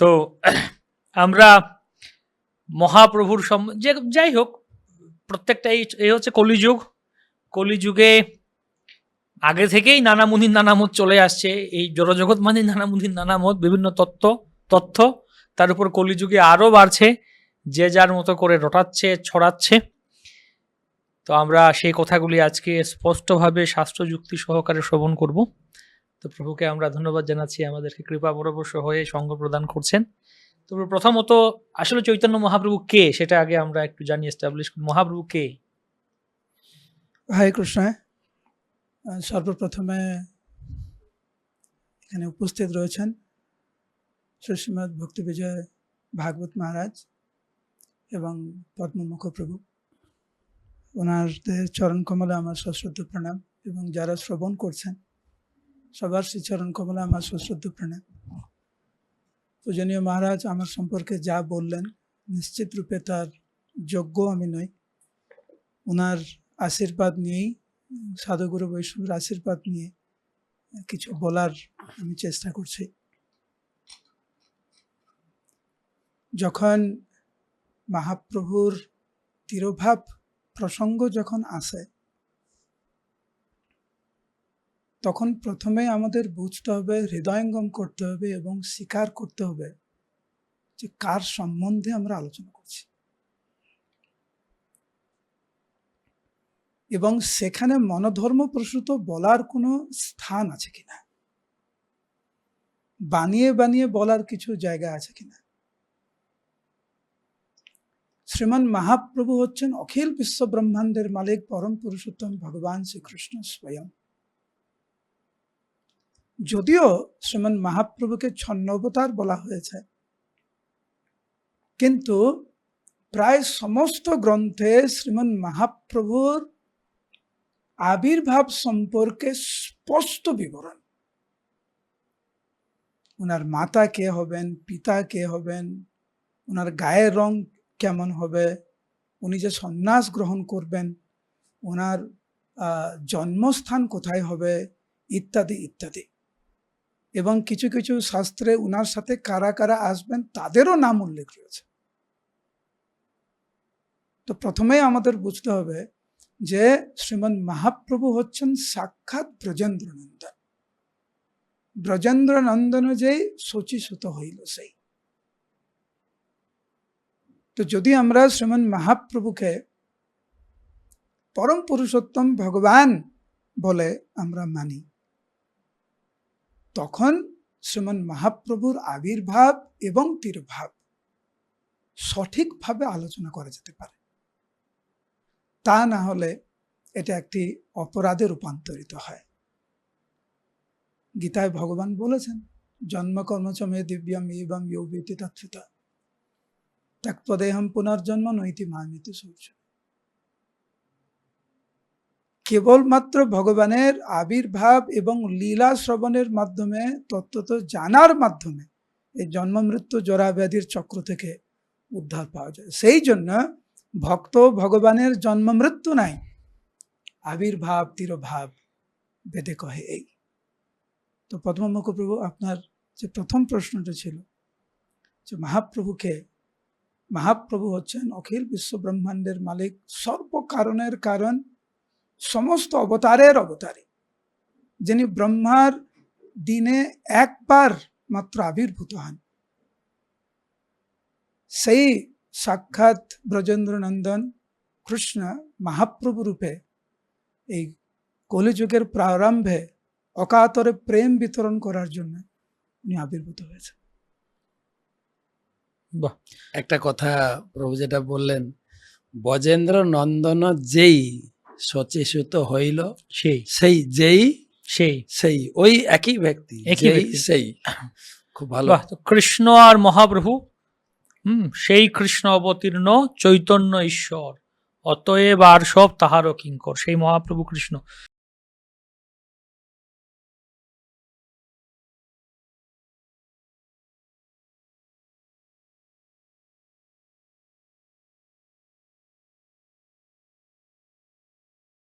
তো আমরা মহাপ্রভুর সম, যে যাই হোক, প্রত্যেকটা এই হচ্ছে কলিযুগ। কলিযুগে আগে থেকেই নানা মুনির নানা মত চলে আসছে। এই জড়জগৎ মানে নানা মুনির নানা মত বিভিন্ন তত্ত্ব, তথ্য। তার উপর কলিযুগে আরও বাড়ছে, যে যার মতো করে রটাচ্ছে, ছড়াচ্ছে। তো আমরা সেই কথাগুলি আজকে স্পষ্টভাবে শাস্ত্র যুক্তি সহকারে শ্রবণ করব। তো প্রভুকে আমরা ধন্যবাদ জানাচ্ছি, আমাদেরকে কৃপা পরবশ হয়ে সঙ্গ প্রদান করছেন। তো প্রথমত, আসলে চৈতন্য মহাপ্রভু কে? সেটা আগে আমরা একটু জানি এস্টাবলিশ মহাপ্রভু কে? হরে কৃষ্ণ সর্বপ্রথমে এখানে উপস্থিত রয়েছেন শ্রীশ্রীমদ ভক্তি বিজয় ভাগবত মহারাজ এবং পদ্মমুখ প্রভু ওনারদের চরণ কমলে আমার সশ্রদ্ধ প্রণাম এবং যারা শ্রবণ করছেন সবার শ্রী চরণ কমলে আমার সশ্রদ্ধ প্রণাম। পূজনীয় মহারাজ, আমার সম্পর্কে যা বললেন নিশ্চিত রূপে তার যোগ্য আমি নই। ওনার আশীর্বাদ নিয়েই, সাধুগুরু বৈষ্ণবের আশীর্বাদ নিয়ে কিছু বলার আমি চেষ্টা করছি। যখন মহাপ্রভুর তিরোভাব প্রসঙ্গ যখন আসে তখন প্রথমে আমাদের বুঝতে হবে, হৃদয়ঙ্গম করতে হবে এবং স্বীকার করতে হবে যে কার সম্বন্ধে আমরা আলোচনা করছি। এবং সেখানে মনোধর্ম প্রসূত বলার কোনো স্থান আছে কিনা? বানিয়ে বানিয়ে বলার কিছু জায়গা আছে কিনা? শ্রীমান মহাপ্রভু হচ্ছেন অখিল বিশ্ব ব্রহ্মাণ্ডের মালিক, পরম পুরুষোত্তম ভগবান শ্রীকৃষ্ণ স্বয়ং। যদিও শ্রীমান মহাপ্রভুকে ছন্নবতার বলা হয়েছে। কিন্তু প্রায় সমস্ত গ্রন্থে শ্রীমান মহাপ্রভুর আবির্ভাব সম্পর্কে স্পষ্ট বিবরণ। ওনার মাতা কে হবেন, পিতা কে হবেন ওনার গায়ের রং কেমন হবে, উনি যে সন্ন্যাস গ্রহণ করবেন ওনার জন্মস্থান কোথায় হবে, ইত্যাদি ইত্যাদি। এবং কিছু কিছু শাস্ত্রে উনার সাথে কারা কারা আসবেন তাদেরও নাম উল্লেখ রয়েছে। তো প্রথমেই আমাদের বুঝতে হবে যে শ্রীমন মহাপ্রভু হচ্ছেন সাক্ষাৎ ব্রজেন্দ্র নন্দন ব্রজেন্দ্র নন্দন যেই শচীসুত হইল সেই। তো যদি আমরা শ্রীমন মহাপ্রভুকে পরম পুরুষোত্তম ভগবান বলে আমরা মানি তখন শ্রীমান মহাপ্রভুর আবির্ভাব এবং তিরভাব সঠিকভাবে আলোচনা করা যেতে পারে। তা না হলে এটা একটি অপরাধে রূপান্তরিত হয়। গীতায় ভগবান বলেছেন জন্মকর্মচমে দিব্যম এবং ইয়ৌবিতি তৎসিতা। ত্যক্তদেহম পুনর্জন্ম নৈতি মামিতি সূর্য। কেবলমাত্র ভগবানের আবির্ভাব এবং লীলা শ্রবণের মাধ্যমে তত্ত্বত জানার মাধ্যমে এই জন্ম মৃত্যু জরা ব্যাধির চক্র থেকে উদ্ধার পাওয়া যায়। সেই জন্য ভক্ত ভগবানের জন্ম মৃত্যু নাই, আবির্ভাব, তিরভাব, বেদে কহে এই। তো পদ্মমুখ প্রভু, আপনার যে প্রথম প্রশ্নটা ছিল যে মহাপ্রভুকে, মহাপ্রভু হচ্ছেন অখিল বিশ্ব ব্রহ্মাণ্ডের মালিক সর্ব কারণের কারণ সমস্ত অবতারের অবতারী, যিনি ব্রহ্মার দিনে একবার মাত্র আবির্ভূত হন। সেই সাক্ষাৎ ব্রজেন্দ্রনন্দন কৃষ্ণ মহাপ্রভু রূপে এই কলিযুগের প্রারম্ভে অকাতরে প্রেম বিতরণ করার জন্য উনি আবির্ভূত হয়েছে বাহ! একটা কথা প্রভু যেটা বললেন বজেন্দ্র নন্দন যেই সচেষিত হইল সেই। সেই যেই সেই। সেই ওই একই ব্যক্তি একই সেই। খুব ভালো। কৃষ্ণ আর মহাপ্রভু হুম সেই কৃষ্ণ অবতীর্ণ চৈতন্য ঈশ্বর। অতএব আর সব তাহারও কিঙ্কর সেই মহাপ্রভু কৃষ্ণ।